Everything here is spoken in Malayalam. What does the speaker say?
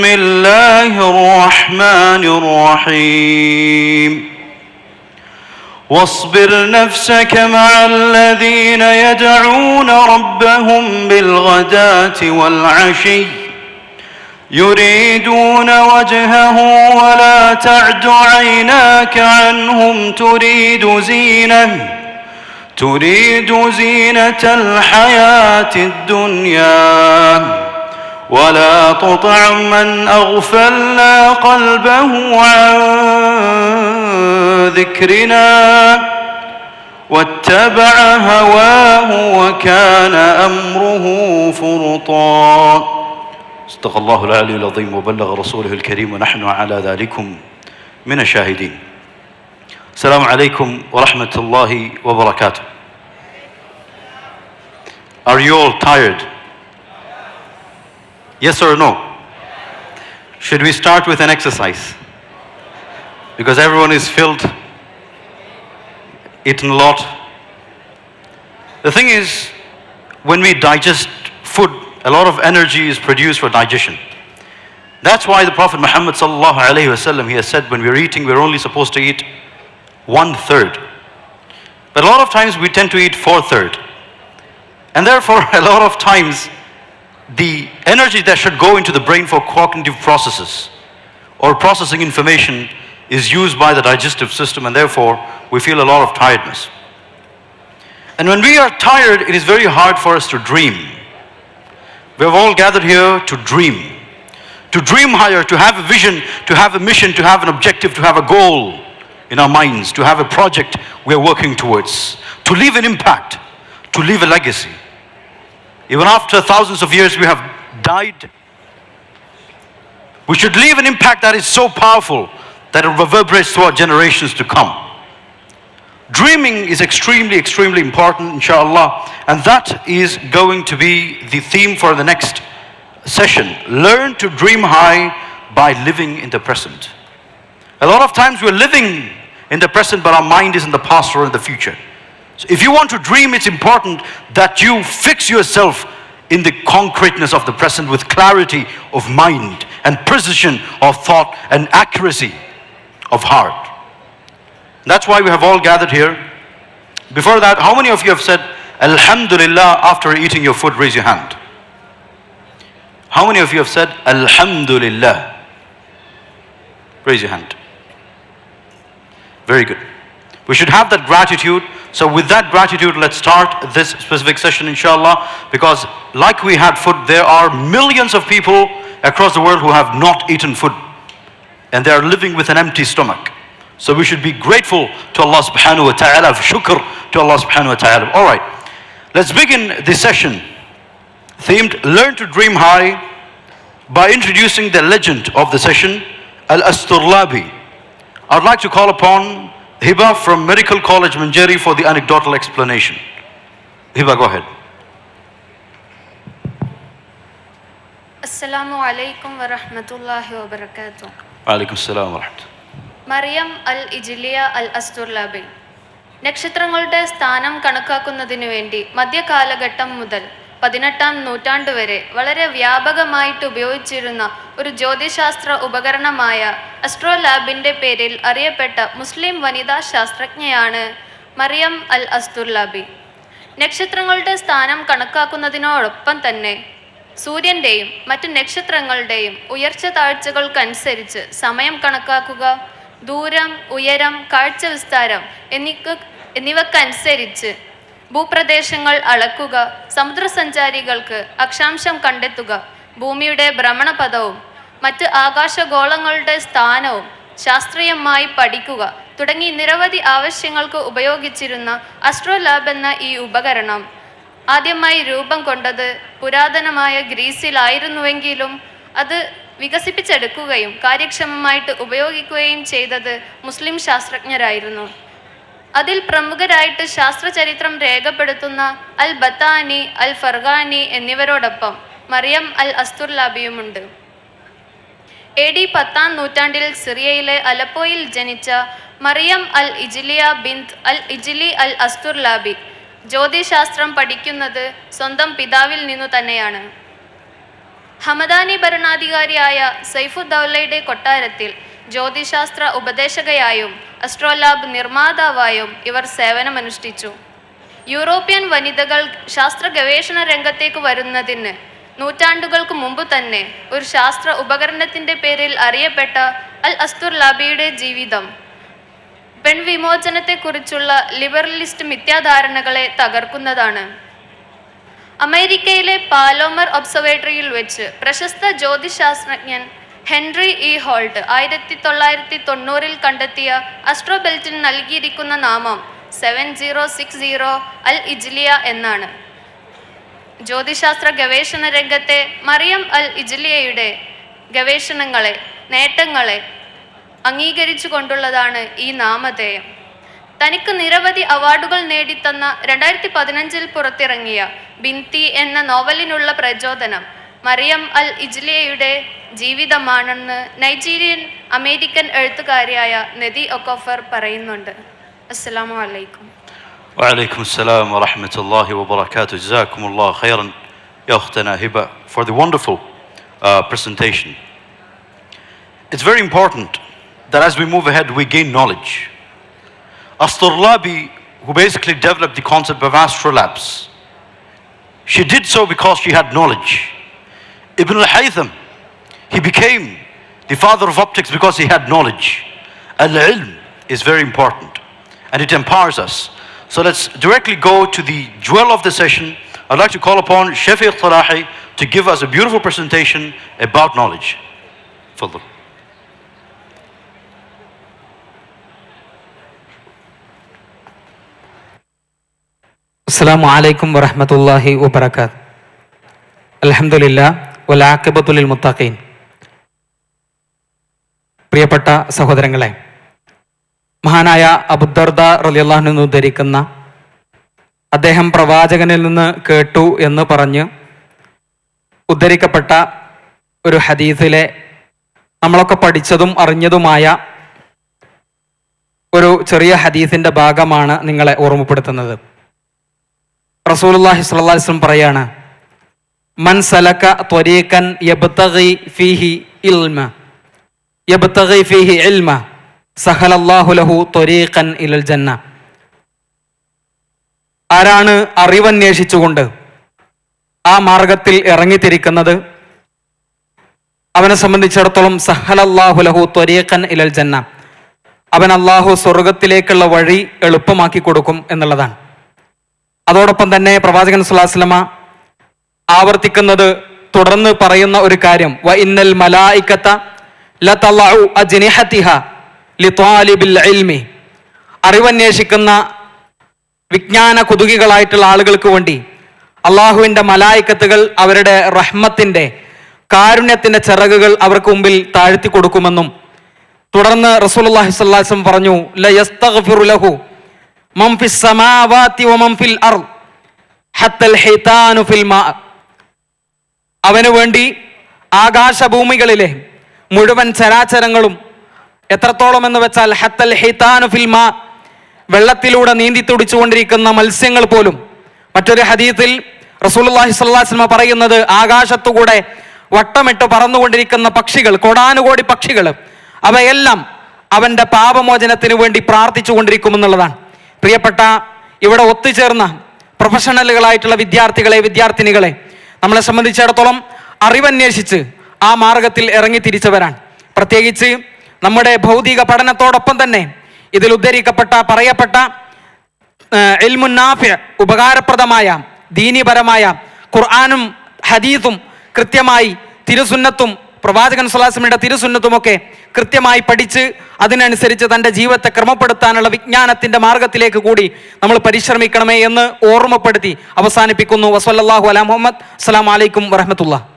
بسم الله الرحمن الرحيم واصبر نفسك مع الذين يدعون ربهم بالغداة والعشي يريدون وجهه ولا تعد عيناك عنهم تريد زينه تريد زينة الحياة الدنيا ولا تطع من أغفلنا قلبه عن ذكرنا واتبع هواه وكان أمره فرطا. صدق الله العلي العظيم وبلغ رسوله الكريم ونحن على ذلكم من الشاهدين. السلام عليكم ورحمة الله وبركاته. Are you all tired? Yes or no? Should we start with an exercise? Because everyone is filled, eaten a lot. The thing is, when we digest food, a lot of energy is produced for digestion. That's why the Prophet Muhammad sallallahu alaihi wasallam he has said when we're eating, we're only supposed to eat one third. But a lot of times we tend to eat four third. And therefore, a lot of times the energy that should go into the brain for cognitive processes or processing information is used by the digestive system and therefore we feel a lot of tiredness. And when we are tired, it is very hard for us to dream. We have all gathered here to dream. To dream higher, to have a vision, to have a mission, to have an objective, to have a goal in our minds, to have a project we are working towards, to leave an impact, to leave a legacy. Even after thousands of years we have died, we should leave an impact that is so powerful that it reverberates throughout generations to come. Dreaming is extremely, extremely important, inshallah, and that is going to be the theme for the next session. Learn to dream high by living in the present. A lot of times we're living in the present, but our mind is in the past or in the future. So if you want to dream, it's important that you fix yourself in the concreteness of the present with clarity of mind and precision of thought and accuracy of heart. That's why we have all gathered here. Before that, how many of you have said Alhamdulillah after eating your food? Raise your hand. How many of you have said Alhamdulillah? Raise your hand. Very good. We should have that gratitude. So, with that gratitude, let's start this specific session, inshallah. Because, like we had food, there are millions of people across the world who have not eaten food. And they are living with an empty stomach. So, we should be grateful to Allah subhanahu wa ta'ala, shukr to Allah subhanahu wa ta'ala. All right, let's begin this session themed Learn to Dream High by introducing the legend of the session, Al Asturlabi. I'd like to call upon Hiba from Medical College Manjeri for the anecdotal explanation. Hiba, go ahead. Assalamu alaikum wa rahmatullahi wa barakatuh. Alaikum salam wa Maryam Mariyam അൽ ഇജിലിയ അൽ അസ്തുർലാബി നക്ഷത്രങ്ങളുടെ സ്ഥാനം കണക്കാക്കുന്നതിനു വേണ്ടി മധ്യകാലഘട്ടം മുതൽ പതിനെട്ടാം നൂറ്റാണ്ട് വരെ വളരെ വ്യാപകമായിട്ട് ഉപയോഗിച്ചിരുന്ന ഒരു ജ്യോതിശാസ്ത്ര ഉപകരണമായ അസ്ട്രോലാബിന്റെ പേരിൽ അറിയപ്പെട്ട മുസ്ലിം വനിതാ ശാസ്ത്രജ്ഞയാണ് മറിയം അൽ അസ്തുർലാബി. നക്ഷത്രങ്ങളുടെ സ്ഥാനം കണക്കാക്കുന്നതിനോടൊപ്പം തന്നെ സൂര്യന്റെയും മറ്റ് നക്ഷത്രങ്ങളുടെയും ഉയർച്ച താഴ്ചകൾക്കനുസരിച്ച് സമയം കണക്കാക്കുക ദൂരം ഉയരം കാഴ്ച വിസ്താരം എന്നിവ എന്നിവക്കനുസരിച്ച് ഭൂപ്രദേശങ്ങൾ അളക്കുക സമുദ്രസഞ്ചാരികൾക്ക് അക്ഷാംശം കണ്ടെത്തുക ഭൂമിയുടെ ഭ്രമണപഥവും മറ്റ് ആകാശഗോളങ്ങളുടെ സ്ഥാനവും ശാസ്ത്രീയമായി പഠിക്കുക തുടങ്ങി നിരവധി ആവശ്യങ്ങൾക്ക് ഉപയോഗിച്ചിരുന്ന അസ്ട്രോലാബ് എന്ന ഈ ഉപകരണം ആദ്യമായി രൂപം കൊണ്ടത് പുരാതനമായ ഗ്രീസിലായിരുന്നുവെങ്കിലും അത് വികസിപ്പിച്ചെടുക്കുകയും കാര്യക്ഷമമായിട്ട് ഉപയോഗിക്കുകയും ചെയ്തത് മുസ്ലിം ശാസ്ത്രജ്ഞരായിരുന്നു. അതിൽ പ്രമുഖരായിട്ട് ശാസ്ത്രചരിത്രം രേഖപ്പെടുത്തുന്ന അൽ ബത്താനി അൽ ഫർഗാനി എന്നിവരോടൊപ്പം മറിയം അൽ അസ്തുർലാബിയുമുണ്ട്. എ ഡി പത്താം നൂറ്റാണ്ടിൽ സിറിയയിലെ അലപ്പോയിൽ ജനിച്ച മറിയം അൽ ഇജിലിയ ബിന്ദ് അൽ ഇജിലി അൽ അസ്തുർലാബി ജ്യോതിശാസ്ത്രം പഠിക്കുന്നത് സ്വന്തം പിതാവിൽ നിന്നു തന്നെയാണ്. ഹമദാനി ഭരണാധികാരിയായ സൈഫുദ്ദൌലയുടെ കൊട്ടാരത്തിൽ ജ്യോതിശാസ്ത്ര ഉപദേശകയായും അസ്ട്രോലാബ് നിർമ്മാതാവായും ഇവർ സേവനമനുഷ്ഠിച്ചു. യൂറോപ്യൻ വനിതകൾ ശാസ്ത്ര ഗവേഷണ രംഗത്തേക്ക് വരുന്നതിന് നൂറ്റാണ്ടുകൾക്ക് മുമ്പ് തന്നെ ഒരു ശാസ്ത്ര ഉപകരണത്തിന്റെ പേരിൽ അറിയപ്പെട്ട അൽ അസ്തുർലാബിയുടെ ജീവിതം. പെൺവിമോചനത്തെക്കുറിച്ചുള്ള ലിബറലിസ്റ്റ് മിഥ്യാധാരണകളെ തകർക്കുന്നതാണ്. അമേരിക്കയിലെ പാലോമർ ഒബ്സർവേറ്ററിയിൽ വെച്ച് പ്രശസ്ത ജ്യോതിശാസ്ത്രജ്ഞൻ ഹെൻറി ഇ ഹോൾട്ട് ആയിരത്തി തൊള്ളായിരത്തി തൊണ്ണൂറിൽ കണ്ടെത്തിയ അസ്ട്രോബെൽറ്റിന് നൽകിയിരിക്കുന്ന നാമം seven zero six zero al Ijliya എന്നാണ്. ജ്യോതിശാസ്ത്ര ഗവേഷണ രംഗത്തെ മറിയം അൽ ഇജ്ലിയയുടെ ഗവേഷണങ്ങളെ നേട്ടങ്ങളെ അംഗീകരിച്ചു കൊണ്ടുള്ളതാണ് ഈ നാമധേയം. തനിക്ക് നിരവധി അവാർഡുകൾ നേടിത്തന്ന രണ്ടായിരത്തി പതിനഞ്ചിൽ പുറത്തിറങ്ങിയ ബിന്തി എന്ന നോവലിനുള്ള പ്രചോദനം മറിയം അൽ ഇജ്ലിയയുടെ ജീവിതമാണെന്ന് നൈജീരിയൻ അമേരിക്കൻ എഴുത്തുകാരിയായ നദി ഒക്കോഫർ പറയുന്നുണ്ട് അസ്സലാമു അലൈക്കും وعليكم السلام ورحمة الله وبركاته. جزاكم الله خيرا يا أختنا هبة for the wonderful uh, presentation. It's very important that as we move ahead, we gain knowledge. Asturlabi, who basically developed the concept of astrolabs, she did so because she had knowledge. Ibn al-Haytham, he became the father of optics because he had knowledge. Al-ilm is very important and it empowers us. So let's directly go to the jewel of the session. I'd like to call upon Shafiq Talahi to give us a beautiful presentation about knowledge. Fadl. Assalamu alaikum wa rahmatullahi wa barakatuh. Alhamdulillah. വലാക്കിബത്തുലിൽ മുത്താഖീൻ. പ്രിയപ്പെട്ട സഹോദരങ്ങളെ മഹാനായ അബുദർദ റലിയല്ലാഹു ധരിക്കുന്ന അദ്ദേഹം പ്രവാചകനിൽ നിന്ന് കേട്ടു എന്ന് പറഞ്ഞ് ഉദ്ധരിക്കപ്പെട്ട ഒരു ഹദീസിലെ നമ്മളൊക്കെ പഠിച്ചതും അറിഞ്ഞതുമായ ഒരു ചെറിയ ഹദീസിന്റെ ഭാഗമാണ് നിങ്ങളെ ഓർമ്മപ്പെടുത്തുന്നത്. അലൈഹി വസല്ലം പറയാണ് മൻ സലക യബ്തഗി ഫീഹി ഇൽമ. യബ്തഗി ഫീഹി ഇൽമ. സഹലല്ലാഹു ലഹു ത്വരീഖൻ ഇലൽ ജന്ന. ആരാണ് അറിവന്വേഷിച്ചുകൊണ്ട് ആ മാർഗത്തിൽ ഇറങ്ങിത്തിരിക്കുന്നത്? അവനെ സംബന്ധിച്ചിടത്തോളം സഹലല്ലാഹു ലഹു ത്വരീഖൻ ഇലൽ ജന്ന. അവൻ അള്ളാഹു സ്വർഗത്തിലേക്കുള്ള വഴി എളുപ്പമാക്കി കൊടുക്കും എന്നുള്ളതാണ്. അതോടൊപ്പം തന്നെ പ്രവാചകൻ സുല്ലാസ്ലമ ആവർത്തിക്കുന്നത് തുടർന്ന് പറയുന്ന ഒരു കാര്യം. വ ഇന്നൽ മലായിക്കത്ത ലതലഉ അജ്നിഹതിഹ ലിത്വാലിബിൽ ഇൽമി. അറിവന്വേഷിക്കുന്ന വിജ്ഞാന കുതുകികളായിട്ടുള്ള ആളുകൾക്ക് വേണ്ടി അള്ളാഹുവിന്റെ മലായിക്കത്തുകൾ അവരുടെ റഹ്മത്തിന്റെ കാരുണ്യത്തിന്റെ ചിറകുകൾ അവർക്ക് മുമ്പിൽ താഴ്ത്തി കൊടുക്കുമെന്നും തുടർന്ന് റസൂലുള്ളാഹി വസല്ലം പറഞ്ഞു ലഹു ഹത്തൽ ഫിൽ അവന് വേണ്ടി ആകാശഭൂമികളിലെ മുഴുവൻ ചരാചരങ്ങളും എത്രത്തോളം എന്ന് വെച്ചാൽ ഹത്തൽ ഹിതാനു ഫിൽമ വെള്ളത്തിലൂടെ നീന്തി തുടിച്ചുകൊണ്ടിരിക്കുന്ന മത്സ്യങ്ങൾ പോലും. മറ്റൊരു ഹദീത്തിൽ അലൈഹി വസല്ലം പറയുന്നത് ആകാശത്തുകൂടെ വട്ടമിട്ട് പറന്നുകൊണ്ടിരിക്കുന്ന പക്ഷികൾ കൊടാനുകോടി പക്ഷികൾ അവയെല്ലാം അവന്റെ പാപമോചനത്തിന് വേണ്ടി പ്രാർത്ഥിച്ചു കൊണ്ടിരിക്കുമെന്നുള്ളതാണ് പ്രിയപ്പെട്ട ഇവിടെ ഒത്തുചേർന്ന പ്രൊഫഷണലുകളായിട്ടുള്ള വിദ്യാർത്ഥികളെ വിദ്യാർത്ഥിനികളെ നമ്മളെ സംബന്ധിച്ചിടത്തോളം അറിവന്വേഷിച്ച് ആ മാർഗത്തിൽ ഇറങ്ങി തിരിച്ചവരാണ്. പ്രത്യേകിച്ച് നമ്മുടെ ഭൗതിക പഠനത്തോടൊപ്പം തന്നെ ഇതിൽ ഉദ്ധരിക്കപ്പെട്ട പറയപ്പെട്ട എൽമുന്നാഫ്യ ഉപകാരപ്രദമായ ദീനീപരമായ ഖുർആാനും ഹദീസും കൃത്യമായി തിരുസുന്നത്തും പ്രവാചകൻ സുലാസ്മിയുടെ തിരുസുന്നത്തുമൊക്കെ കൃത്യമായി പഠിച്ച് അതിനനുസരിച്ച് തന്റെ ജീവിതത്തെ ക്രമപ്പെടുത്താനുള്ള വിജ്ഞാനത്തിന്റെ മാർഗത്തിലേക്ക് കൂടി നമ്മൾ പരിശ്രമിക്കണമേ എന്ന് ഓർമ്മപ്പെടുത്തി അവസാനിപ്പിക്കുന്നു. വസല്ലാഹു അല മുഹമ്മദ്. അസ്സാം വലൈക്കും വറഹമത്തുള്ള